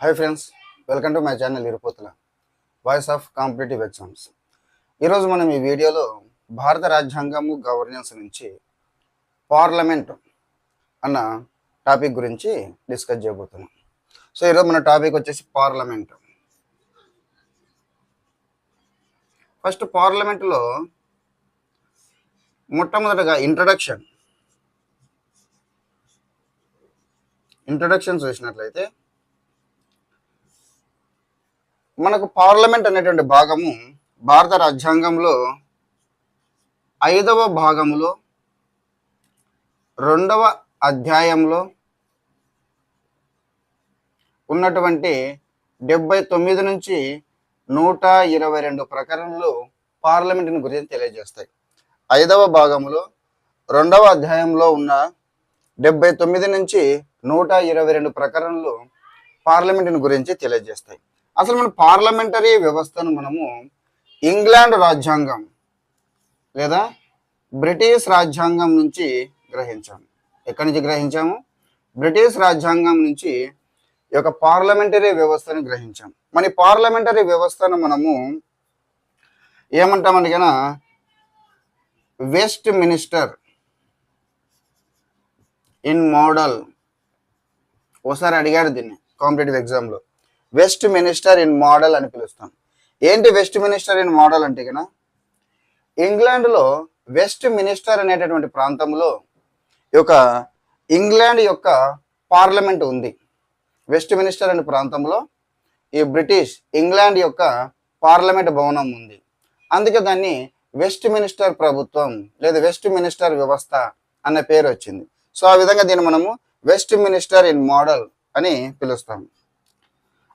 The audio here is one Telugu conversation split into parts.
Hi friends welcome to my channel Irupothula voice of competitive exams ఈరోజు మనం ఈ వీడియోలో భారత రాజ్యాంగము గవర్నెన్స్ నుంచి పార్లమెంట్ అన్న టాపిక్ గురించి డిస్కస్ చేయబోతున్నాం. సో ఈరోజు మన టాపిక్ వచ్చేసి పార్లమెంట్ ఫస్ట్ పార్లమెంట్లో మొట్టమొదటగా ఇంట్రడక్షన్ ఇంట్రడక్షన్ చూసినట్లయితే మనకు పార్లమెంట్ అనేటువంటి భాగము భారత రాజ్యాంగంలో ఐదవ భాగములో రెండవ అధ్యాయంలో ఉన్నటువంటి డెబ్బై తొమ్మిది నుంచి నూట ఇరవై రెండు ప్రకరణలు పార్లమెంటుని గురించి తెలియజేస్తాయి. ఐదవ భాగంలో రెండవ అధ్యాయంలో ఉన్న డెబ్బై తొమ్మిది నుంచి నూట ఇరవై రెండు ప్రకరణలు పార్లమెంటుని గురించి తెలియజేస్తాయి. అసలు మన పార్లమెంటరీ వ్యవస్థను మనము ఇంగ్లాండ్ రాజ్యాంగం లేదా బ్రిటిష్ రాజ్యాంగం నుంచి గ్రహించాము. ఎక్కడి నుంచి గ్రహించాము? బ్రిటిష్ రాజ్యాంగం నుంచి ఈ యొక్క పార్లమెంటరీ వ్యవస్థను గ్రహించాం మన పార్లమెంటరీ వ్యవస్థను మనము ఏమంటామని కన్నా వెస్ట్ మినిస్టర్ ఇన్ మోడల్ ఓసారి అడిగాడు దీన్ని కాంపిటేటివ్ ఎగ్జామ్లో వెస్ట్ మినిస్టర్ ఇన్ మోడల్ అని పిలుస్తాం. ఏంటి వెస్ట్ మినిస్టర్ ఇన్ మోడల్ అంటే కదా ఇంగ్లాండ్లో వెస్ట్ మినిస్టర్ అనేటటువంటి ప్రాంతంలో యొక్క ఇంగ్లాండ్ యొక్క పార్లమెంట్ ఉంది. వెస్ట్ మినిస్టర్ అనే ప్రాంతంలో ఈ బ్రిటిష్ ఇంగ్లాండ్ యొక్క పార్లమెంట్ భవనం ఉంది. అందుకే దాన్ని వెస్ట్ మినిస్టర్ ప్రభుత్వం లేదా వెస్ట్ మినిస్టర్ వ్యవస్థ అనే పేరు వచ్చింది. సో ఆ విధంగా దీన్ని మనము వెస్ట్ మినిస్టర్ ఇన్ మోడల్ అని పిలుస్తాము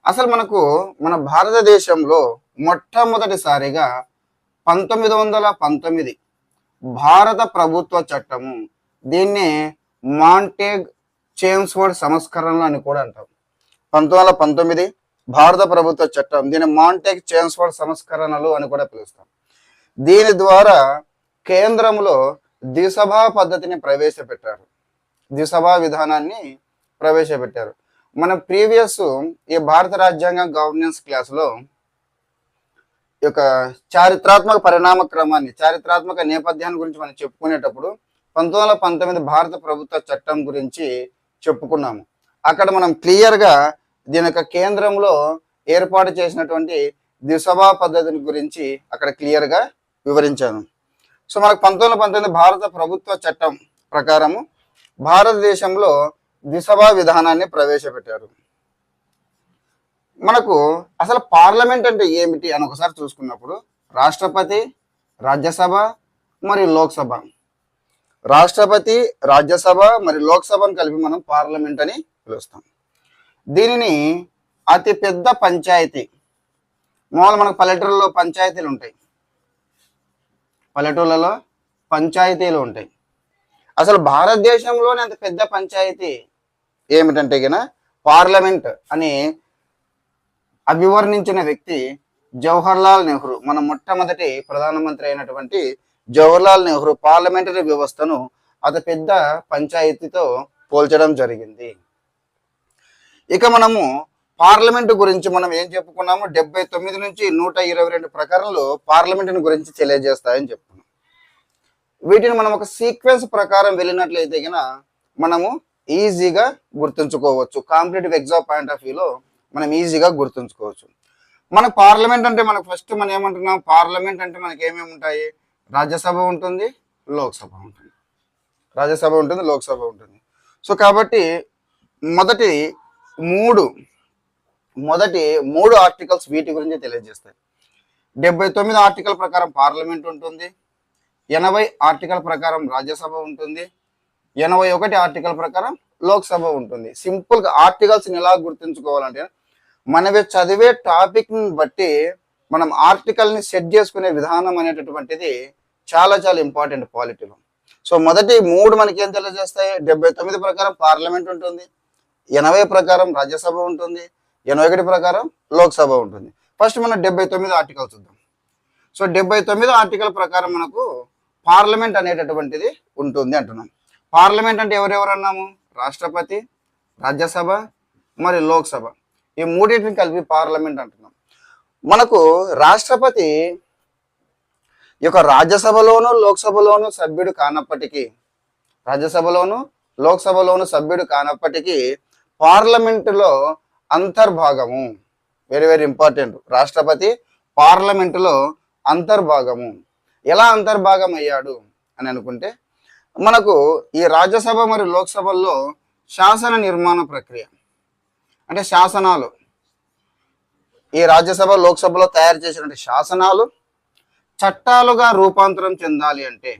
అసలు మనకు మన భారతదేశంలో మొట్టమొదటిసారిగా పంతొమ్మిది వందల పంతొమ్మిది భారత ప్రభుత్వ చట్టము దీన్ని మాంటేగ్ చేమ్స్వర్డ్ సంస్కరణలు అని కూడా అంటాం. పంతొమ్మిది వందల పంతొమ్మిది భారత ప్రభుత్వ చట్టం దీన్ని మాంటేగ్ చేమ్స్వర్డ్ సంస్కరణలు అని కూడా పిలుస్తాం. దీని ద్వారా కేంద్రంలో ద్విసభా పద్ధతిని ప్రవేశపెట్టారు. ద్విసభా విధానాన్ని ప్రవేశపెట్టారు. మన ప్రీవియస్ ఈ భారత రాజ్యాంగ గవర్నెన్స్ క్లాస్లో ఈ యొక్క చారిత్రాత్మక పరిణామ క్రమాన్ని చారిత్రాత్మక నేపథ్యాన్ని గురించి మనం చెప్పుకునేటప్పుడు పంతొమ్మిది పంతొమ్మిది భారత ప్రభుత్వ చట్టం గురించి చెప్పుకున్నాము. అక్కడ మనం క్లియర్గా దీని యొక్క కేంద్రంలో ఏర్పాటు చేసినటువంటి ద్విసభా పద్ధతిని గురించి అక్కడ క్లియర్గా వివరించాను. సో మనకు పంతొమ్మిది పంతొమ్మిది భారత ప్రభుత్వ చట్టం ప్రకారము భారతదేశంలో ద్విసభా విధానాన్ని ప్రవేశపెట్టారు. మనకు అసలు పార్లమెంట్ అంటే ఏమిటి అని ఒకసారి చూసుకున్నప్పుడు రాష్ట్రపతి రాజ్యసభ మరియు లోక్సభ. రాష్ట్రపతి రాజ్యసభ మరియు లోక్సభను కలిపి మనం పార్లమెంట్ అని పిలుస్తాం. దీనిని అతి పెద్ద పంచాయతీ. మామూలు మనకు పల్లెటూరులో పంచాయతీలు ఉంటాయి. పల్లెటూళ్ళలో పంచాయతీలు ఉంటాయి. అసలు భారతదేశంలోనే అంత పెద్ద పంచాయతీ ఏమిటంటే గిన పార్లమెంట్ అని అభివర్ణించిన వ్యక్తి జవహర్లాల్ నెహ్రూ. మన మొట్టమొదటి ప్రధానమంత్రి అయినటువంటి జవహర్లాల్ నెహ్రూ పార్లమెంటరీ వ్యవస్థను అతి పెద్ద పంచాయతీతో పోల్చడం జరిగింది. ఇక మనము పార్లమెంట్ గురించి మనం ఏం చెప్పుకున్నాము? డెబ్బై తొమ్మిది నుంచి నూట ఇరవై రెండు ప్రకారంలో పార్లమెంట్ని గురించి తెలియజేస్తాయని చెప్పుకున్నాం. వీటిని మనం ఒక సీక్వెన్స్ ప్రకారం వెళ్ళినట్లయితే కనుక మనము ఈజీగా గుర్తుంచుకోవచ్చు. కాంపిటేటివ్ ఎగ్జామ్ పాయింట్ ఆఫ్ వ్యూలో మనం ఈజీగా గుర్తుంచుకోవచ్చు. మన పార్లమెంట్ అంటే మనకు ఫస్ట్ మనం ఏమంటున్నాం? పార్లమెంట్ అంటే మనకి ఏమేమి ఉంటాయి? రాజ్యసభ ఉంటుంది లోక్సభ ఉంటుంది. రాజ్యసభ ఉంటుంది లోక్సభ ఉంటుంది. సో కాబట్టి మొదటి మూడు మొదటి మూడు ఆర్టికల్స్ వీటి గురించి తెలియజేస్తాయి. డెబ్బై తొమ్మిది ఆర్టికల్ ప్రకారం పార్లమెంట్ ఉంటుంది. ఎనభై ఆర్టికల్ ప్రకారం రాజ్యసభ ఉంటుంది. ఎనభై ఒకటి ఆర్టికల్ ప్రకారం లోక్సభ ఉంటుంది. సింపుల్గా ఆర్టికల్స్ని ఎలా గుర్తుంచుకోవాలంటే మనవి చదివే టాపిక్ని బట్టి మనం ఆర్టికల్ని సెట్ చేసుకునే విధానం అనేటటువంటిది చాలా చాలా ఇంపార్టెంట్ పాలిటీలో సో మొదటి మూడు మనకి ఏం తెలియజేస్తాయి? డెబ్బై తొమ్మిది ప్రకారం పార్లమెంట్ ఉంటుంది. ఎనభై ప్రకారం రాజ్యసభ ఉంటుంది. ఎనభై ఒకటి ప్రకారం లోక్సభ ఉంటుంది. ఫస్ట్ మనం డెబ్బై తొమ్మిది ఆర్టికల్ చూద్దాం. సో డెబ్బై తొమ్మిది ఆర్టికల్ ప్రకారం మనకు పార్లమెంట్ అనేటటువంటిది ఉంటుంది అంటున్నాం. పార్లమెంట్ అంటే ఎవరెవరు అన్నాము? రాష్ట్రపతి రాజ్యసభ మరి లోక్సభ. ఈ మూడింటిని కలిపి పార్లమెంట్ అంటున్నాం. మనకు రాష్ట్రపతి ఈ యొక్క రాజ్యసభలోను లోక్సభలోను సభ్యుడు కానప్పటికీ రాజ్యసభలోను లోక్సభలోను సభ్యుడు కానప్పటికీ పార్లమెంటులో అంతర్భాగము. వెరీ వెరీ ఇంపార్టెంట్ రాష్ట్రపతి పార్లమెంటులో అంతర్భాగము. ఎలా అంతర్భాగం అయ్యాడు అని అనుకుంటే మనకు ఈ రాజ్యసభ మరియు లోక్సభల్లో శాసన నిర్మాణ ప్రక్రియ అంటే శాసనాలు. ఈ రాజ్యసభ లోక్సభలో తయారు చేసినటువంటి శాసనాలు చట్టాలుగా రూపాంతరం చెందాలి అంటే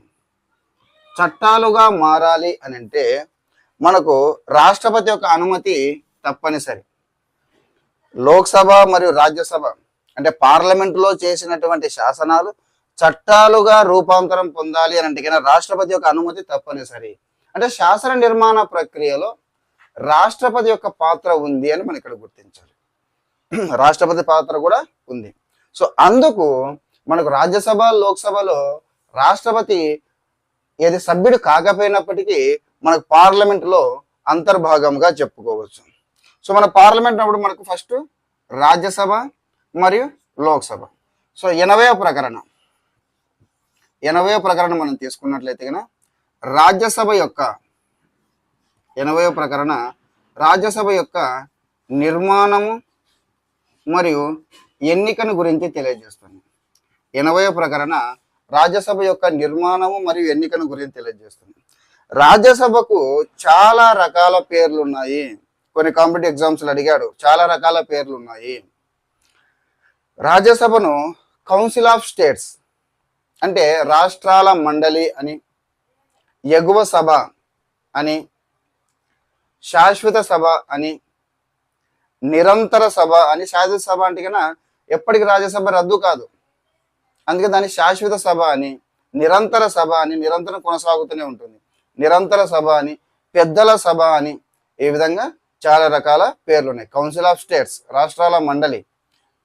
చట్టాలుగా మారాలి అని అంటే మనకు రాష్ట్రపతి యొక్క అనుమతి తప్పనిసరి. లోక్సభ మరియు రాజ్యసభ అంటే పార్లమెంటులో చేసినటువంటి శాసనాలు చట్టాలుగా రూపాంతరం పొందాలి అని అంటే రాష్ట్రపతి యొక్క అనుమతి తప్పనిసరి. అంటే శాసన నిర్మాణ ప్రక్రియలో రాష్ట్రపతి యొక్క పాత్ర ఉంది అని మనం ఇక్కడ గుర్తించాలి. రాష్ట్రపతి పాత్ర కూడా ఉంది. సో అందుకు మనకు రాజ్యసభ లోక్సభలో రాష్ట్రపతి ఏది సభ్యుడు కాకపోయినప్పటికీ మనకు పార్లమెంట్లో అంతర్భాగంగా చెప్పుకోవచ్చు. సో మన పార్లమెంట్ అప్పుడు మనకు ఫస్ట్ రాజ్యసభ మరియు లోక్సభ. సో ఎనభై ప్రకరణ. ఎనభై ప్రకరణ మనం తీసుకున్నట్లయితే కనుక రాజ్యసభ యొక్క ఎనభై ప్రకరణ రాజ్యసభ యొక్క నిర్మాణము మరియు ఎన్నికను గురించి తెలియజేస్తుంది. ఎనభై ప్రకరణ రాజ్యసభ యొక్క నిర్మాణము మరియు ఎన్నికను గురించి తెలియజేస్తుంది. రాజ్యసభకు చాలా రకాల పేర్లు ఉన్నాయి. కొన్ని కాంపిటేటివ్ ఎగ్జామ్స్లు అడిగాడు. చాలా రకాల పేర్లు ఉన్నాయి. రాజ్యసభను కౌన్సిల్ ఆఫ్ స్టేట్స్ అంటే రాష్ట్రాల మండలి అని ఎగువ సభ అని శాశ్వత సభ అని నిరంతర సభ అని శాశ్వత సభ అంటే కన్నా ఎప్పటికి రాజ్యసభ రద్దు కాదు. అందుకే దాన్ని శాశ్వత సభ అని నిరంతర సభ అని నిరంతరం కొనసాగుతూనే ఉంటుంది. నిరంతర సభ అని పెద్దల సభ అని ఈ విధంగా చాలా రకాల పేర్లు ఉన్నాయి. కౌన్సిల్ ఆఫ్ స్టేట్స్ రాష్ట్రాల మండలి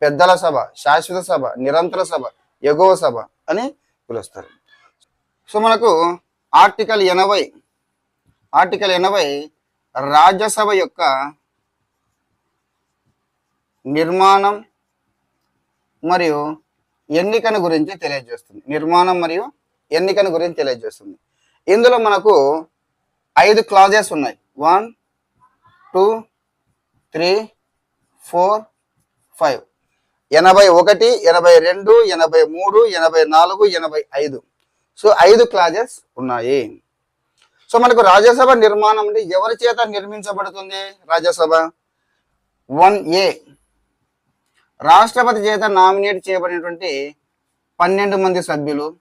పెద్దల సభ శాశ్వత సభ నిరంతర సభ ఎగువ సభ అని పిలుస్తారు సో మనకు ఆర్టికల్ ఎనభై ఆర్టికల్ ఎనభై రాజ్యసభ యొక్క నిర్మాణం మరియు ఎన్నికను గురించి తెలియజేస్తుంది. నిర్మాణం మరియు ఎన్నికను గురించి తెలియజేస్తుంది. ఇందులో మనకు ఐదు క్లాజెస్ ఉన్నాయి. One two three four five ఎనభై ఒకటి ఎనభై రెండు ఎనభై మూడు ఎనభై నాలుగు ఎనభై ఐదు. సో ఐదు క్లాజెస్ ఉన్నాయి. సో మనకు రాజ్యసభ నిర్మాణం అంటే ఎవరి చేత నిర్మించబడుతుంది రాజ్యసభ? వన్ ఏ. రాష్ట్రపతి చేత నామినేట్ చేయబడినటువంటి పన్నెండు మంది సభ్యులు.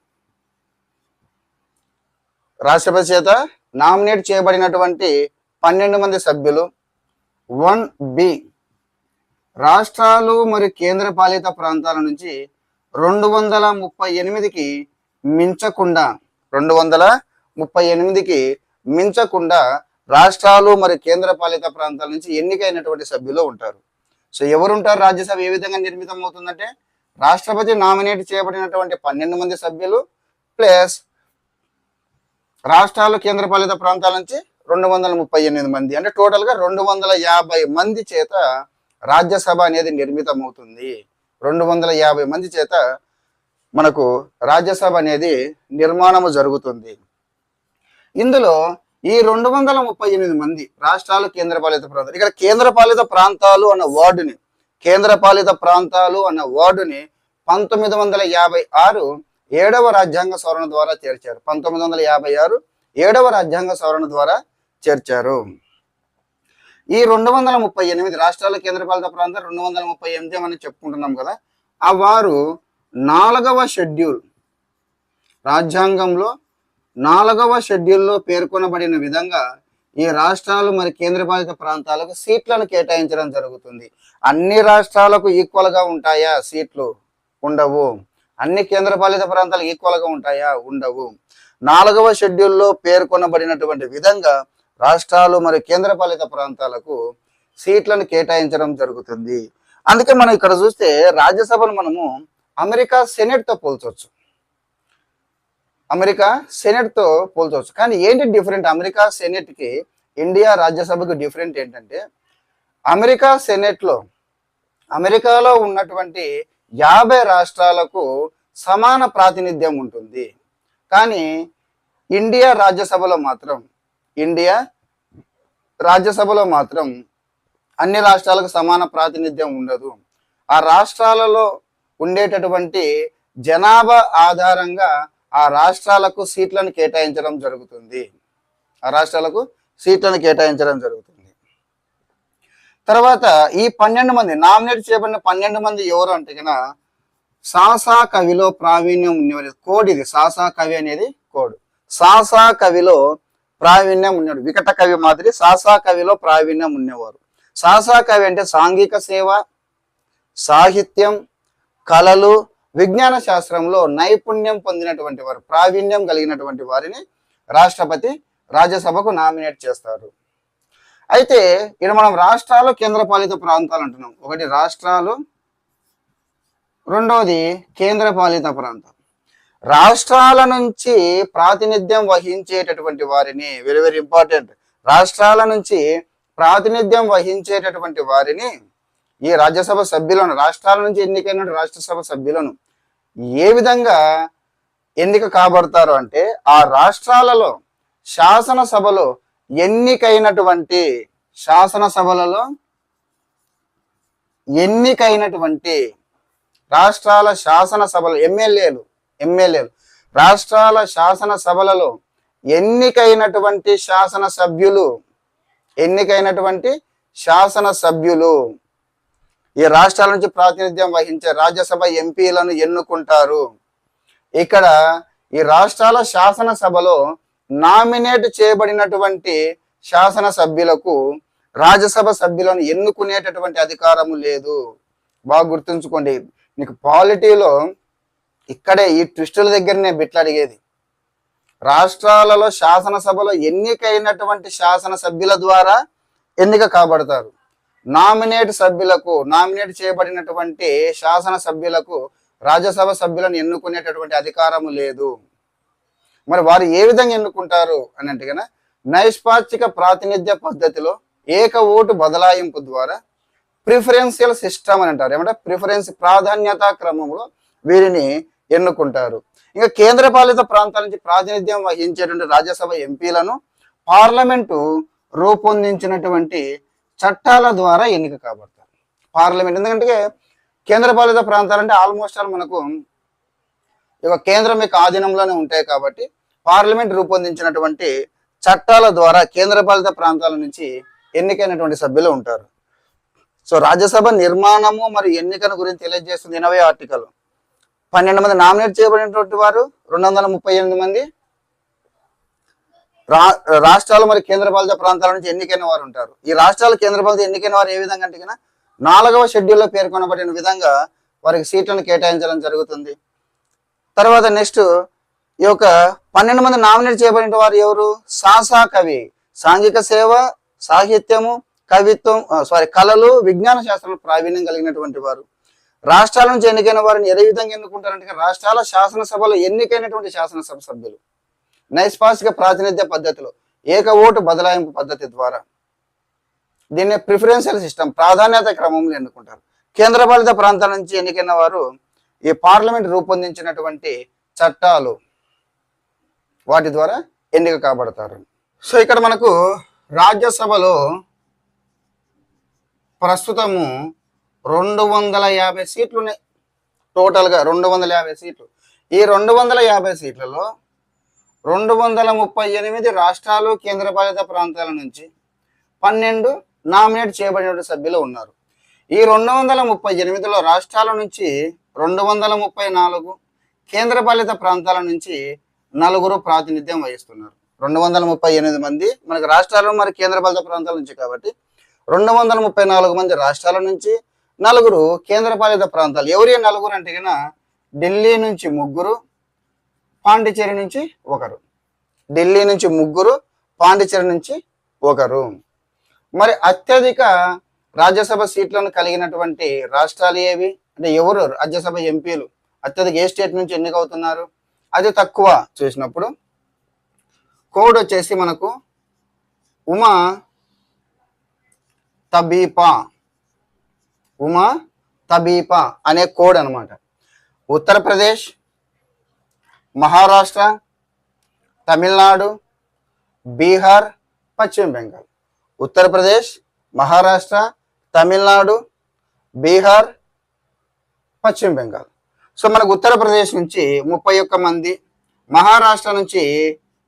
రాష్ట్రపతి చేత నామినేట్ చేయబడినటువంటి పన్నెండు మంది సభ్యులు. One B. రాష్ట్రాలు మరియు కేంద్రపాలిత ప్రాంతాల నుంచి రెండు వందల ముప్పై ఎనిమిదికి మించకుండా రెండు వందల ముప్పై ఎనిమిదికి మించకుండా రాష్ట్రాలు మరియు కేంద్రపాలిత ప్రాంతాల నుంచి ఎన్నికైనటువంటి సభ్యులు ఉంటారు. సో ఎవరు ఉంటారు రాజ్యసభ ఏ విధంగా నిర్మితం అవుతుందంటే రాష్ట్రపతి నామినేట్ చేయబడినటువంటి పన్నెండు మంది సభ్యులు ప్లస్ రాష్ట్రాలు కేంద్రపాలిత ప్రాంతాల నుంచి రెండు వందల ముప్పై ఎనిమిది మంది. అంటే టోటల్గా రెండు వందల యాభై మంది చేత రాజ్యసభ అనేది నిర్మితం అవుతుంది రెండు వందల యాభై మంది చేత మనకు రాజ్యసభ అనేది నిర్మాణము జరుగుతుంది. ఇందులో ఈ రెండు వందల ముప్పై ఎనిమిది మంది రాష్ట్రాలు కేంద్రపాలిత ప్రాంతాలు. ఇక్కడ కేంద్రపాలిత ప్రాంతాలు అన్న వార్డుని కేంద్రపాలిత ప్రాంతాలు అన్న వార్డుని పంతొమ్మిది వందల యాభై ఆరు ఏడవ రాజ్యాంగ సవరణ ద్వారా చేర్చారు. పంతొమ్మిది వందల యాభై ఆరు ఏడవ రాజ్యాంగ సవరణ ద్వారా చేర్చారు. ఈ రెండు వందల ముప్పై ఎనిమిది రాష్ట్రాల కేంద్రపాలిత ప్రాంతాలు రెండు వందల ముప్పై ఎనిమిది అని చెప్పుకుంటున్నాం కదా ఆ వారు నాలుగవ షెడ్యూల్ రాజ్యాంగంలో నాలుగవ షెడ్యూల్లో పేర్కొనబడిన విధంగా ఈ రాష్ట్రాలు మరి కేంద్రపాలిత ప్రాంతాలకు సీట్లను కేటాయించడం జరుగుతుంది. అన్ని రాష్ట్రాలకు ఈక్వల్గా ఉంటాయా? సీట్లు ఉండవు. అన్ని కేంద్రపాలిత ప్రాంతాలు ఈక్వల్గా ఉంటాయా? ఉండవు. నాలుగవ షెడ్యూల్లో పేర్కొనబడినటువంటి విధంగా రాష్ట్రాలు మరియు కేంద్రపాలిత ప్రాంతాలకు సీట్లను కేటాయించడం జరుగుతుంది. అందుకే మనం ఇక్కడ చూస్తే రాజ్యసభను మనము అమెరికా సెనెట్తో పోల్చవచ్చు. అమెరికా సెనెట్తో పోల్చవచ్చు. కానీ ఏంటి డిఫరెంట్? అమెరికా సెనెట్కి ఇండియా రాజ్యసభకు డిఫరెంట్ ఏంటంటే అమెరికా సెనెట్లో అమెరికాలో ఉన్నటువంటి యాభై రాష్ట్రాలకు సమాన ప్రాతినిధ్యం ఉంటుంది. కానీ ఇండియా రాజ్యసభలో మాత్రం ఇండియా రాజ్యసభలో మాత్రం అన్ని రాష్ట్రాలకు సమాన ప్రాతినిధ్యం ఉండదు. ఆ రాష్ట్రాలలో ఉండేటటువంటి జనాభా ఆధారంగా ఆ రాష్ట్రాలకు సీట్లను కేటాయించడం జరుగుతుంది. ఆ రాష్ట్రాలకు సీట్లను కేటాయించడం జరుగుతుంది. తర్వాత ఈ పన్నెండు మంది నామినేట్ చేయబడిన పన్నెండు మంది ఎవరు అంటే కనుక సాసా కవిలో ప్రావీణ్యం ఉన్నవారు కోడ్ ఇది సాసా కవి అనేది కోడ్. సాసా కవిలో ప్రావీణ్యం ఉండేవారు వికట కవి మాదిరి సాసా కవిలో ప్రావీణ్యం ఉండేవారు సాసా కవి అంటే సాంఘిక సేవ సాహిత్యం కళలు విజ్ఞాన శాస్త్రంలో నైపుణ్యం పొందినటువంటి వారు ప్రావీణ్యం కలిగినటువంటి వారిని రాష్ట్రపతి రాజ్యసభకు నామినేట్ చేస్తారు. అయితే ఇక్కడ మనం రాష్ట్రాలు కేంద్రపాలిత ప్రాంతాలు అంటున్నాం. ఒకటి రాష్ట్రాలు రెండవది కేంద్రపాలిత ప్రాంతం. రాష్ట్రాల నుంచి ప్రాతినిధ్యం వహించేటటువంటి వారిని వెరీ వెరీ ఇంపార్టెంట్ రాష్ట్రాల నుంచి ప్రాతినిధ్యం వహించేటటువంటి వారిని ఈ రాజ్యసభ సభ్యులను రాష్ట్రాల నుంచి ఎన్నికైన రాష్ట్రసభ సభ్యులను ఏ విధంగా ఎన్నిక కాబడతారు అంటే ఆ రాష్ట్రాలలో శాసనసభలో ఎన్నికైనటువంటి శాసనసభలలో ఎన్నికైనటువంటి రాష్ట్రాల శాసనసభలు ఎమ్మెల్యేలు ఎమ్మెల్యేలు రాష్ట్రాల శాసనసభలలో ఎన్నికైనటువంటి శాసన సభ్యులు ఎన్నికైనటువంటి శాసన సభ్యులు ఈ రాష్ట్రాల నుంచి ప్రాతినిధ్యం వహించే రాజ్యసభ ఎంపీలను ఎన్నుకుంటారు. ఇక్కడ ఈ రాష్ట్రాల శాసనసభలో నామినేట్ చేయబడినటువంటి శాసన సభ్యులకు రాజ్యసభ సభ్యులను ఎన్నుకునేటటువంటి అధికారము లేదు. బాగా గుర్తుంచుకోండి. నీకు పాలిటీలో ఇక్కడే ఈ ట్విస్టుల దగ్గరనే బిట్లు అడిగేది రాష్ట్రాలలో శాసనసభలో ఎన్నికైనటువంటి శాసన సభ్యుల ద్వారా ఎన్నిక కాబడతారు. నామినేట్ సభ్యులకు నామినేట్ చేయబడినటువంటి శాసన సభ్యులకు రాజ్యసభ సభ్యులను ఎన్నుకునేటటువంటి అధికారము లేదు. మరి వారు ఏ విధంగా ఎన్నుకుంటారు అని అంటే కనుక నైష్పాచిక ప్రాతినిధ్య పద్ధతిలో ఏక ఓటు బదలాయింపు ద్వారా ప్రిఫరెన్షియల్ సిస్టమ్ అని అంటారు. ఏమంటే ప్రిఫరెన్స్ ప్రాధాన్యతా క్రమంలో వీరిని ఎన్నుకుంటారు. ఇంకా కేంద్రపాలిత ప్రాంతాల నుంచి ప్రాతినిధ్యం వహించేటువంటి రాజ్యసభ ఎంపీలను పార్లమెంటు రూపొందించినటువంటి చట్టాల ద్వారా ఎన్నిక కాబడతారు. పార్లమెంట్ ఎందుకంటే కేంద్రపాలిత ప్రాంతాలంటే ఆల్మోస్ట్ ఆల్ మనకు ఇక కేంద్రం యొక్క ఆధీనంలోనే ఉంటాయి కాబట్టి పార్లమెంట్ రూపొందించినటువంటి చట్టాల ద్వారా కేంద్రపాలిత ప్రాంతాల నుంచి ఎన్నికైనటువంటి సభ్యులు ఉంటారు. సో రాజ్యసభ నిర్మాణము మరియు ఎన్నికల గురించి తెలియజేస్తుంది ఎనభై ఆర్టికల్. పన్నెండు మంది నామినేట్ చేయబడినటువంటి వారు రెండు వందల ముప్పై ఎనిమిది మంది. రా రాష్ట్రాలు మరి కేంద్రపాలిత ప్రాంతాల నుంచి ఎన్నికైన వారు ఉంటారు. ఈ రాష్ట్రాలు కేంద్రపాలిత ఎన్నికైన వారు ఏ విధంగా అంటే నాలుగవ షెడ్యూల్లో పేర్కొనబడిన విధంగా వారికి సీట్లను కేటాయించడం జరుగుతుంది. తర్వాత నెక్స్ట్ ఈ యొక్క పన్నెండు మంది నామినేట్ చేయబడిన వారు ఎవరు? సాసా కవి. సాంఘిక సేవ సాహిత్యము కవిత్వం సారీ కళలు విజ్ఞాన శాస్త్రంలో ప్రావీణ్యం కలిగినటువంటి వారు. రాష్ట్రాల నుంచి ఎన్నికైన వారిని ఏ విధంగా ఎన్నుకుంటారంటే రాష్ట్రాల శాసనసభలో ఎన్నికైనటువంటి శాసనసభ సభ్యులు. నైస్పాసిక ప్రాతినిధ్య పద్ధతిలో ఏక ఓటు బదలాయింపు పద్ధతి ద్వారా. దీన్ని ప్రిఫరెన్షియల్ సిస్టమ్ ప్రాధాన్యత క్రమంలో ఎన్నుకుంటారు. కేంద్రపాలిత ప్రాంతాల నుంచి ఎన్నికైన వారు ఈ పార్లమెంట్ రూపొందించినటువంటి చట్టాలు వాటి ద్వారా ఎన్నిక కాబడతారు. సో ఇక్కడ మనకు రాజ్యసభలో ప్రస్తుతము రెండు వందల యాభై సీట్లు ఉన్నాయి టోటల్గా రెండు వందల యాభై సీట్లు. ఈ రెండు వందల యాభై సీట్లలో రెండు వందల ముప్పై ఎనిమిది రాష్ట్రాలు కేంద్రపాలిత ప్రాంతాల నుంచి పన్నెండు నామినేట్ చేయబడిన సభ్యులు ఉన్నారు. ఈ రెండు వందల ముప్పై ఎనిమిదిలో రాష్ట్రాల నుంచి రెండు వందల ముప్పై నాలుగు కేంద్రపాలిత ప్రాంతాల నుంచి నలుగురు ప్రాతినిధ్యం వహిస్తున్నారు. రెండు వందల ముప్పై ఎనిమిది మంది మనకి రాష్ట్రాలు మరి కేంద్రపాలిత ప్రాంతాల నుంచి కాబట్టి రెండు వందల ముప్పై నాలుగు మంది రాష్ట్రాల నుంచి నలుగురు కేంద్రపాలిత ప్రాంతాలు. ఎవరి నలుగురు అంటే కన్నా ఢిల్లీ నుంచి ముగ్గురు పాండిచేరి నుంచి ఒకరు. ఢిల్లీ నుంచి ముగ్గురు పాండిచేరి నుంచి ఒకరు. మరి అత్యధిక రాజ్యసభ సీట్లను కలిగినటువంటి రాష్ట్రాలు ఏవి? అంటే ఎవరు రాజ్యసభ ఎంపీలు? అత్యధిక ఏ స్టేట్ నుంచి ఎన్నికవుతున్నారు? అది తక్కువ చూసినప్పుడు కోడ్ వచ్చేసి మనకు ఉమా తబీపా. ఉమా తబీపా అనే కోడ్ అనమాట ఉత్తరప్రదేశ్ మహారాష్ట్ర తమిళనాడు బీహార్ పశ్చిమ బెంగాల్. ఉత్తరప్రదేశ్ మహారాష్ట్ర తమిళనాడు బీహార్ పశ్చిమ బెంగాల్. సో మనకు ఉత్తరప్రదేశ్ నుంచి ముప్పై ఒక్క మంది మహారాష్ట్ర నుంచి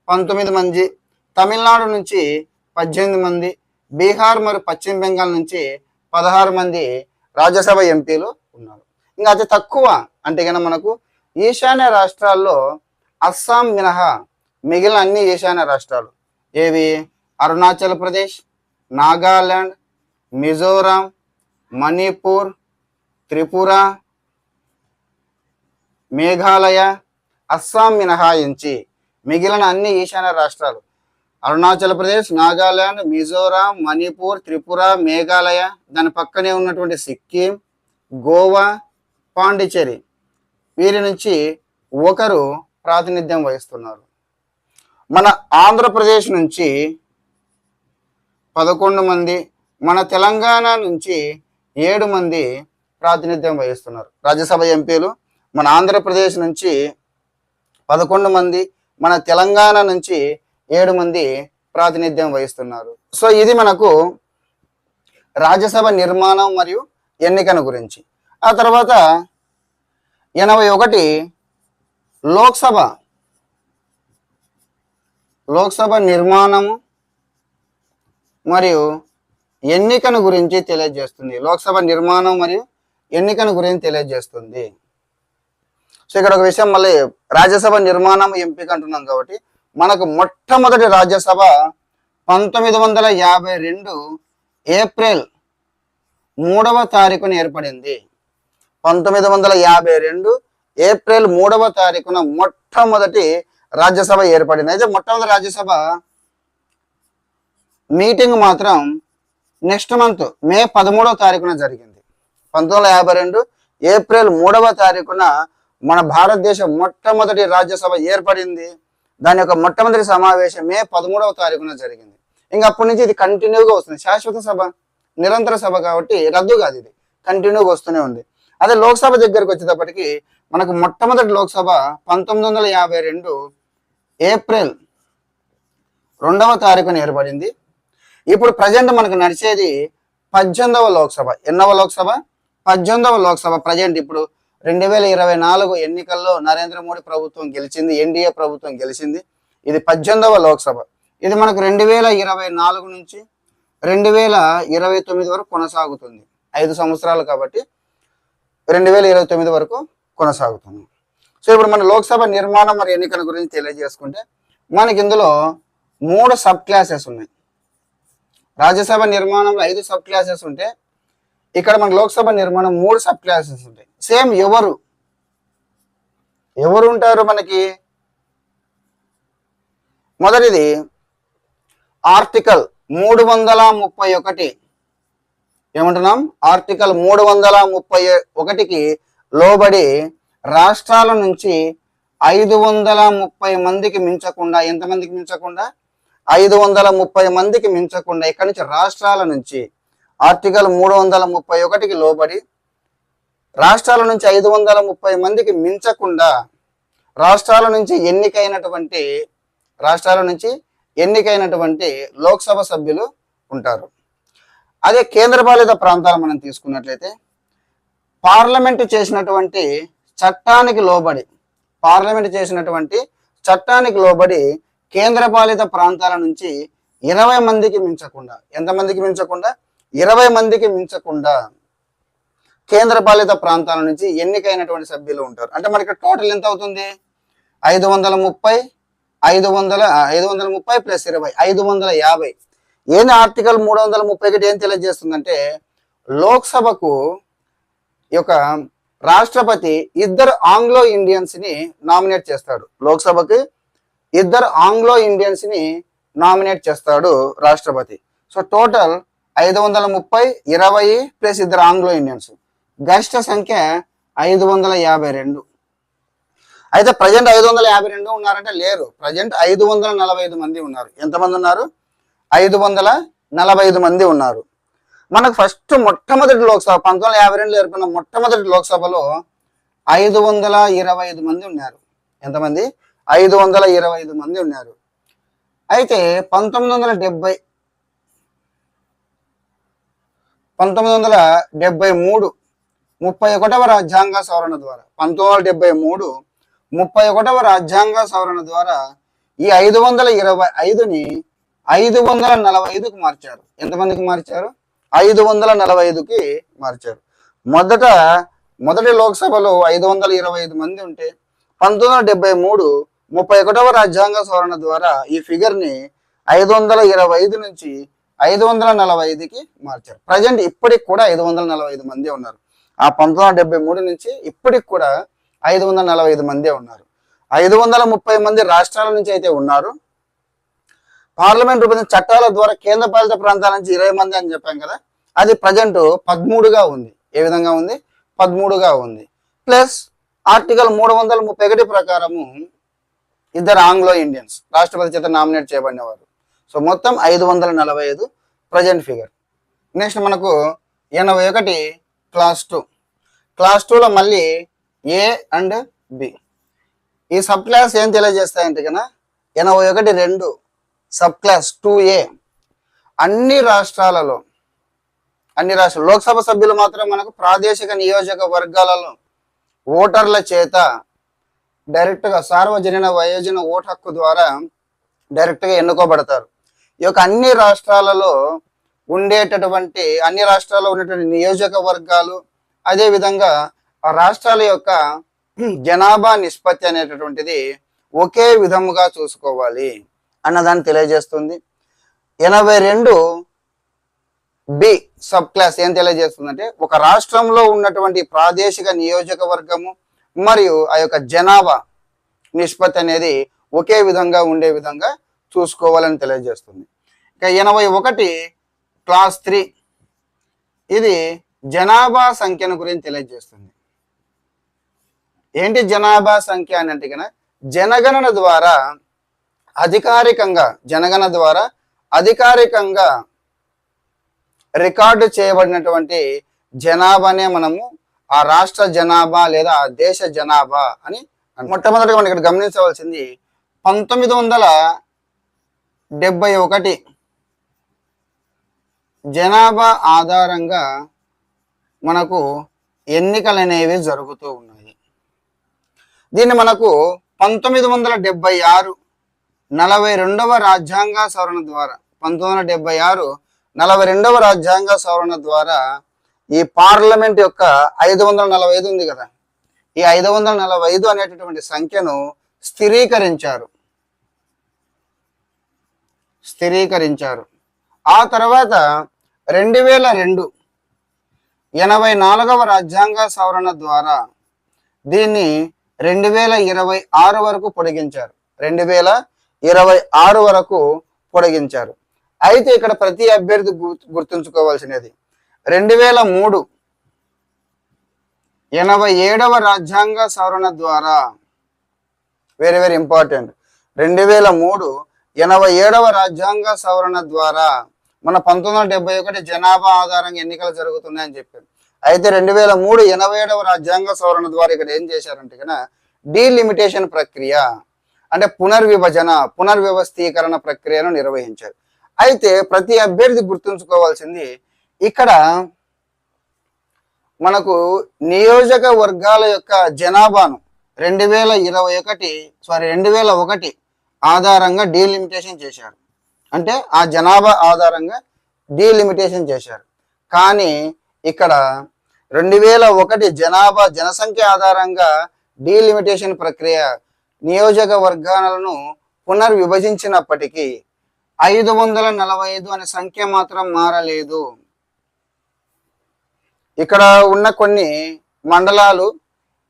పంతొమ్మిది మంది తమిళనాడు నుంచి పద్దెనిమిది మంది బీహార్ మరియు పశ్చిమ బెంగాల్ నుంచి పదహారు మంది రాజ్యసభ ఎంపీలు ఉన్నారు. ఇంకా అతి తక్కువ అంటే కనుక మనకు ఈశాన్య రాష్ట్రాల్లో అస్సాం మినహా మిగిలిన అన్ని ఈశాన్య రాష్ట్రాలు. ఏవి? అరుణాచల్ ప్రదేశ్ నాగాలాండ్ మిజోరాం మణిపూర్ త్రిపుర మేఘాలయ అస్సాం మినహాయించి మిగిలిన అన్ని ఈశాన్య రాష్ట్రాలు. అరుణాచల్ ప్రదేశ్ నాగాలాండ్ మిజోరాం మణిపూర్ త్రిపుర మేఘాలయ దాని పక్కనే ఉన్నటువంటి సిక్కిం గోవా పాండిచ్చేరి. వీరి నుంచి ఒకరు ప్రాతినిధ్యం వహిస్తున్నారు. మన ఆంధ్రప్రదేశ్ నుంచి పదకొండు మంది మన తెలంగాణ నుంచి ఏడు మంది ప్రాతినిధ్యం వహిస్తున్నారు. రాజ్యసభ ఎంపీలు మన ఆంధ్రప్రదేశ్ నుంచి పదకొండు మంది మన తెలంగాణ నుంచి ఏడు మంది ప్రాతినిధ్యం వహిస్తున్నారు. సో ఇది మనకు రాజ్యసభ నిర్మాణం మరియు ఎన్నికను గురించి. ఆ తర్వాత ఎనభై ఒకటి లోక్సభ. లోక్సభ నిర్మాణము మరియు ఎన్నికను గురించి తెలియజేస్తుంది. లోక్సభ నిర్మాణం మరియు ఎన్నికను గురించి తెలియజేస్తుంది. సో ఇక్కడ ఒక విషయం మళ్ళీ రాజ్యసభ నిర్మాణం ఎంపిక అంటున్నాం కాబట్టి మనకు మొట్టమొదటి రాజ్యసభ పంతొమ్మిది వందల యాభై రెండు ఏప్రిల్ మూడవ తారీఖున ఏర్పడింది. పంతొమ్మిది వందల యాభై రెండు ఏప్రిల్ మూడవ తారీఖున మొట్టమొదటి రాజ్యసభ ఏర్పడింది. అయితే మొట్టమొదటి రాజ్యసభ మీటింగ్ మాత్రం నెక్స్ట్ మంత్ మే పదమూడవ తారీఖున జరిగింది. పంతొమ్మిది వందల యాభై రెండు ఏప్రిల్ మూడవ తారీఖున మన భారతదేశం మొట్టమొదటి రాజ్యసభ ఏర్పడింది. దాని యొక్క మొట్టమొదటి సమావేశం మే పదమూడవ తారీఖున జరిగింది. ఇంకా అప్పటి నుంచి ఇది కంటిన్యూగా వస్తుంది. శాశ్వత సభ నిరంతర సభ కాబట్టి రద్దు కాదు ఇది. కంటిన్యూగా వస్తూనే ఉంది. అదే లోక్సభ దగ్గరకు వచ్చేటప్పటికి మనకు మొట్టమొదటి లోక్సభ పంతొమ్మిది వందల యాభై రెండు ఏప్రిల్ రెండవ తారీఖున ఏర్పడింది. ఇప్పుడు ప్రజెంట్ మనకు నడిచేది పద్దెనిమిదవ లోక్సభ. ఎన్నవ లోక్సభ? పద్దెనిమిదవ లోక్సభ ప్రజెంట్ ఇప్పుడు రెండు వేల ఇరవై నాలుగు ఎన్నికల్లో నరేంద్ర మోడీ ప్రభుత్వం గెలిచింది ఎన్డీఏ ప్రభుత్వం గెలిచింది. ఇది పద్దెనిమిదవ లోక్సభ. ఇది మనకు రెండు వేల ఇరవై నాలుగు నుంచి రెండు వేల ఇరవై తొమ్మిది వరకు కొనసాగుతుంది. ఐదు సంవత్సరాలు కాబట్టి రెండు వేల ఇరవై తొమ్మిది వరకు కొనసాగుతుంది. సో ఇప్పుడు మన లోక్సభ నిర్మాణం మరి ఎన్నికల గురించి తెలియజేసుకుంటే మనకి ఇందులో మూడు సబ్ క్లాసెస్ ఉన్నాయి. రాజ్యసభ నిర్మాణంలో ఐదు సబ్ క్లాసెస్ ఉంటే ఇక్కడ మన లోక్సభ నిర్మాణం మూడు సబ్ క్లాసెస్ ఉంటాయి. సేమ్ ఎవరు? ఎవరు ఉంటారు మనకి? మొదటిది ఆర్టికల్ మూడు వందల ముప్పై ఒకటి. ఏమంటున్నాం? ఆర్టికల్ మూడు వందల ముప్పై ఒకటికి లోబడి రాష్ట్రాల నుంచి ఐదు వందల ముప్పై మందికి మించకుండా ఎంతమందికి మించకుండా? ఐదు వందల ముప్పై మందికి మించకుండా ఇక్కడి నుంచి రాష్ట్రాల నుంచి ఆర్టికల్ మూడు వందల ముప్పై ఒకటికి లోబడి రాష్ట్రాల నుంచి ఐదు వందల ముప్పై మందికి మించకుండా రాష్ట్రాల నుంచి ఎన్నికైనటువంటి రాష్ట్రాల నుంచి ఎన్నికైనటువంటి లోక్సభ సభ్యులు ఉంటారు. అదే కేంద్రపాలిత ప్రాంతాలు మనం తీసుకున్నట్లయితే పార్లమెంటు చేసినటువంటి చట్టానికి లోబడి పార్లమెంట్ చేసినటువంటి చట్టానికి లోబడి కేంద్రపాలిత ప్రాంతాల నుంచి ఇరవై మందికి మించకుండా ఎంతమందికి మించకుండా? ఇరవై మందికి మించకుండా కేంద్రపాలిత ప్రాంతాల నుంచి ఎన్నికైనటువంటి సభ్యులు ఉంటారు. అంటే మనకి టోటల్ ఎంత అవుతుంది? ఐదు వందల ముప్పై ఐదు వందల ఐదు వందల ముప్పై ప్లస్ ఇరవై ఐదు వందల యాభై. ఏంది ఆర్టికల్ మూడు వందల ముప్పై ఒకటి ఏం తెలియజేస్తుందంటే లోక్సభకు ఈ యొక్క రాష్ట్రపతి ఇద్దరు ఆంగ్లో ఇండియన్స్ని నామినేట్ చేస్తాడు. లోక్సభకి ఇద్దరు ఆంగ్లో ఇండియన్స్ని నామినేట్ చేస్తాడు రాష్ట్రపతి. సో టోటల్ ఐదు వందల ముప్పై ఇరవై ప్లస్ ఇద్దరు ఆంగ్లో ఇండియన్స్. గరిష్ట సంఖ్య ఐదు వందల యాభై రెండు. అయితే ప్రజెంట్ ఐదు వందల యాభై రెండు ఉన్నారంటే లేరు. ప్రజెంట్ ఐదు వందల నలభై ఐదు మంది ఉన్నారు. ఎంతమంది ఉన్నారు? ఐదు వందల నలభై ఐదు మంది ఉన్నారు. మనకు ఫస్ట్ మొట్టమొదటి లోక్సభ పంతొమ్మిది వందల యాభై రెండులో ఏర్పడిన మొట్టమొదటి లోక్సభలో ఐదు వందల ఇరవై ఐదు మంది ఉన్నారు. ఎంతమంది? ఐదు వందల ఇరవై ఐదు మంది ఉన్నారు. అయితే పంతొమ్మిది వందల డెబ్బై పంతొమ్మిది వందల డెబ్బై మూడు ముప్పై ఒకటవ రాజ్యాంగ సవరణ ద్వారా పంతొమ్మిది వందల డెబ్బై మూడు ముప్పై ఒకటవ రాజ్యాంగ సవరణ ద్వారా ఈ ఐదు వందల ఇరవై ఐదుని ఐదు వందల నలభై ఐదుకు మార్చారు. ఎంతమందికి మార్చారు? ఐదు వందల నలభై ఐదుకి మార్చారు. మొదట మొదటి లోక్సభలో ఐదు వందల ఇరవై ఐదు మంది ఉంటే పంతొమ్మిది వందల డెబ్బై మూడు ముప్పై ఒకటవ రాజ్యాంగ సవరణ ద్వారా ఈ ఫిగర్ని ఐదు వందల ఇరవై ఐదు నుంచి ఐదు వందల నలభై ఐదుకి మార్చారు. ప్రజెంట్ ఇప్పటికి కూడా ఐదు వందల నలభై ఐదు మంది ఉన్నారు. ఆ పంతొమ్మిది వందల డెబ్బై మూడు నుంచి ఇప్పటికి కూడా ఐదు వందల నలభై ఐదు మందే ఉన్నారు. ఐదు వందల ముప్పై మంది రాష్ట్రాల నుంచి అయితే ఉన్నారు. పార్లమెంట్ రూపొందించిన చట్టాల ద్వారా కేంద్ర పాలిత ప్రాంతాల నుంచి ఇరవై మంది అని చెప్పాం కదా అది ప్రజెంట్ పదమూడుగా ఉంది. ఏ విధంగా ఉంది? పదమూడుగా ఉంది. ప్లస్ ఆర్టికల్ మూడు వందల ముప్పై ఒకటి ప్రకారము ఇద్దరు ఆంగ్లో ఇండియన్స్ రాష్ట్రపతి చేత నామినేట్ చేయబడినవారు. సో మొత్తం ఐదు వందల నలభై ఐదు ప్రజెంట్ ఫిగర్. నెక్స్ట్ మనకు ఎనభై ఒకటి క్లాస్ టూ క్లాస్ టూలో మళ్ళీ ఏ అండ్ బి ఈ సబ్ క్లాస్ ఏం తెలియజేస్తాయంటే కన్నా ఎనభై ఒకటి రెండు సబ్ క్లాస్ టూ ఏ అన్ని రాష్ట్రాలలో అన్ని రాష్ట్రాలు లోక్సభ సభ్యులు మాత్రం మనకు ప్రాదేశిక నియోజకవర్గాలలో ఓటర్ల చేత డైరెక్ట్గా సార్వజనిన వయోజన ఓటు హక్కు ద్వారా డైరెక్ట్గా ఎన్నుకోబడతారు. ఈ యొక్క అన్ని రాష్ట్రాలలో ఉండేటటువంటి అన్ని రాష్ట్రాల్లో ఉన్నటువంటి నియోజకవర్గాలు అదేవిధంగా ఆ రాష్ట్రాల యొక్క జనాభా నిష్పత్తి అనేటటువంటిది ఒకే విధముగా చూసుకోవాలి అన్నదాన్ని తెలియజేస్తుంది. ఎనభై రెండు బి సబ్ క్లాస్ ఏం తెలియజేస్తుందంటే ఒక రాష్ట్రంలో ఉన్నటువంటి ప్రాదేశిక నియోజకవర్గము మరియు ఆ యొక్క జనాభా నిష్పత్తి అనేది ఒకే విధంగా ఉండే విధంగా చూసుకోవాలని తెలియజేస్తుంది. ఇక ఎనభై ఒకటి క్లాస్ త్రీ. ఇది జనాభా సంఖ్యను గురించి తెలియజేస్తుంది. ఏంటి జనాభా సంఖ్య అని అంటే జనగణన ద్వారా అధికారికంగా జనగణన ద్వారా అధికారికంగా రికార్డు చేయబడినటువంటి జనాభానే మనము ఆ రాష్ట్ర జనాభా లేదా ఆ దేశ జనాభా అని మొట్టమొదటిగా మనం ఇక్కడ గమనించవలసింది పంతొమ్మిది వందల డెబ్బై ఒకటి జనాభా ఆధారంగా మనకు ఎన్నికలు అనేవి జరుగుతూ ఉన్నాయి. దీన్ని మనకు పంతొమ్మిది వందల డెబ్బై ఆరు నలభై రెండవ రాజ్యాంగ సవరణ ద్వారా పంతొమ్మిది వందల డెబ్బై ఆరు నలభై రెండవ రాజ్యాంగ సవరణ ద్వారా ఈ పార్లమెంట్ యొక్క ఐదు వందల నలభై ఐదు ఉంది కదా. ఈ ఐదు వందల నలభై ఐదు అనేటటువంటి సంఖ్యను స్థిరీకరించారు. స్థిరీకరించారు. ఆ తర్వాత రెండు వేల రెండు ఎనభై నాలుగవ రాజ్యాంగ సవరణ ద్వారా దీన్ని రెండు వేల ఇరవై ఆరు వరకు పొడిగించారు. రెండు వేల ఇరవై ఆరు వరకు పొడిగించారు. అయితే ఇక్కడ ప్రతి అభ్యర్థి గుర్తు- గుర్తుంచుకోవాల్సినది. రెండు వేల మూడు ఎనభై ఏడవ రాజ్యాంగ సవరణ ద్వారా వెరీ వెరీ ఇంపార్టెంట్ రెండు వేల మూడు ఎనభై ఏడవ రాజ్యాంగ సవరణ ద్వారా మన పంతొమ్మిది వందల డెబ్బై ఒకటి జనాభా ఆధారంగా ఎన్నికలు జరుగుతున్నాయని చెప్పారు. అయితే రెండు వేల మూడు ఎనభై ఏడవ రాజ్యాంగ సవరణ ద్వారా ఇక్కడ ఏం చేశారంటే కనుక డీలిమిటేషన్ ప్రక్రియ అంటే పునర్విభజన పునర్వ్యవస్థీకరణ ప్రక్రియను నిర్వహించారు. అయితే ప్రతి అభ్యర్థి గుర్తుంచుకోవాల్సింది ఇక్కడ మనకు నియోజకవర్గాల యొక్క జనాభాను రెండు వేల ఇరవై ఒకటి సారీ రెండు వేల ఒకటి ఆధారంగా డీలిమిటేషన్ చేశారు. అంటే ఆ జనాభా ఆధారంగా డీలిమిటేషన్ చేశారు. కానీ ఇక్కడ రెండు వేల ఒకటి జనాభా జనసంఖ్య ఆధారంగా డీలిమిటేషన్ ప్రక్రియ నియోజకవర్గాలను పునర్విభజించినప్పటికీ ఐదు వందల నలభై ఐదు అనే సంఖ్య మాత్రం మారలేదు. ఇక్కడ ఉన్న కొన్ని మండలాలు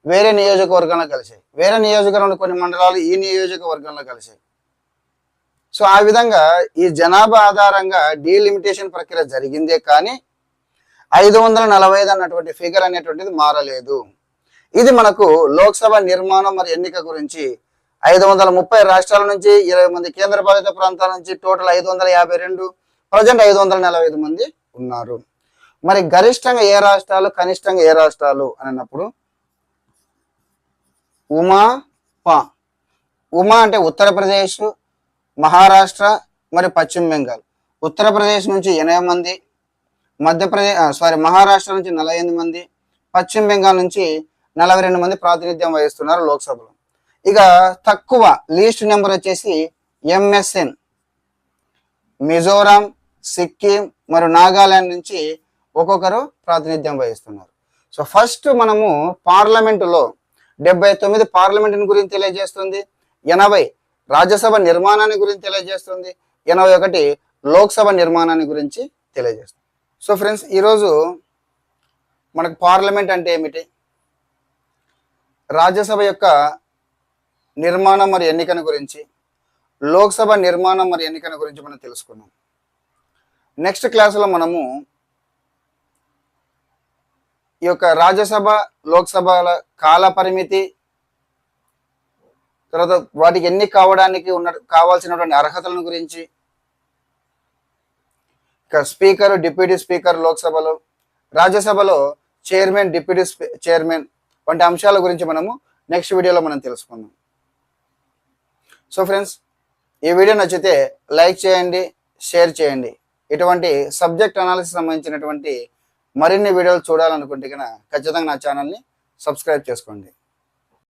వేరే నియోజకవర్గంలో కలిసాయి వేరే నియోజకవర్గంలో కొన్ని మండలాలు ఈ నియోజకవర్గంలో కలిసాయి సో ఆ విధంగా ఈ జనాభా ఆధారంగా డీలిమిటేషన్ ప్రక్రియ జరిగిందే కానీ ఐదు వందల నలభై ఐదు అన్నటువంటి ఫిగర్ అనేటువంటిది మారలేదు. ఇది మనకు లోక్సభ నిర్మాణం మరి ఎన్నిక గురించి ఐదు వందల ముప్పై రాష్ట్రాల నుంచి ఇరవై మంది కేంద్రపాలిత ప్రాంతాల నుంచి టోటల్ ఐదు వందల యాభై రెండు ప్రజెంట్ ఐదు వందల నలభై ఐదు మంది ఉన్నారు. మరి గరిష్టంగా ఏ రాష్ట్రాలు కనిష్టంగా ఏ రాష్ట్రాలు అని అన్నప్పుడు ఉమా పా. ఉమా అంటే ఉత్తరప్రదేశ్ మహారాష్ట్ర మరి పశ్చిమ బెంగాల్. ఉత్తరప్రదేశ్ నుంచి ఎనభై మంది మధ్యప్రదేశ్ సారీ మహారాష్ట్ర నుంచి నలభై ఎనిమిది మంది పశ్చిమ బెంగాల్ నుంచి నలభై రెండు మంది ప్రాతినిధ్యం వహిస్తున్నారు లోక్సభలో. ఇక తక్కువ లీస్ట్ నెంబర్ వచ్చేసి ఎంఎస్ఎన్. మిజోరాం సిక్కిం మరియు నాగాలాండ్ నుంచి ఒక్కొక్కరు ప్రాతినిధ్యం వహిస్తున్నారు. సో ఫస్ట్ మనము పార్లమెంటులో డెబ్బై తొమ్మిది పార్లమెంట్ గురించి తెలియజేస్తుంది. ఎనభై రాజ్యసభ నిర్మాణాన్ని గురించి తెలియజేస్తుంది. ఎనభై ఒకటి లోక్సభ నిర్మాణాన్ని గురించి తెలియజేస్తుంది. సో ఫ్రెండ్స్ ఈరోజు మనకు పార్లమెంట్ అంటే ఏమిటి? రాజ్యసభ యొక్క నిర్మాణం మరి ఎన్నికల గురించి లోక్సభ నిర్మాణం మరి ఎన్నికల గురించి మనం తెలుసుకున్నాం నెక్స్ట్ క్లాసులో మనము ఈ యొక్క రాజ్యసభ లోక్సభల కాల పరిమితి తర్వాత వాటికి ఎన్ని కావడానికి ఉన్న కావాల్సినటువంటి అర్హతలను గురించి. ఇక స్పీకర్ డిప్యూటీ స్పీకర్ లోక్సభలో రాజ్యసభలో చైర్మన్ డిప్యూటీ స్పీ- చైర్మన్ వంటి అంశాల గురించి మనము నెక్స్ట్ వీడియోలో మనం తెలుసుకుందాం. సో ఫ్రెండ్స్ ఈ వీడియో నచ్చితే లైక్ చేయండి షేర్ చేయండి. ఇటువంటి సబ్జెక్ట్ అనాలిసిస్ సంబంధించినటువంటి మరిన్ని వీడియోలు చూడాలనుకుంటే కనుక ఖచ్చితంగా నా ఛానల్ని సబ్స్క్రైబ్ చేసుకోండి.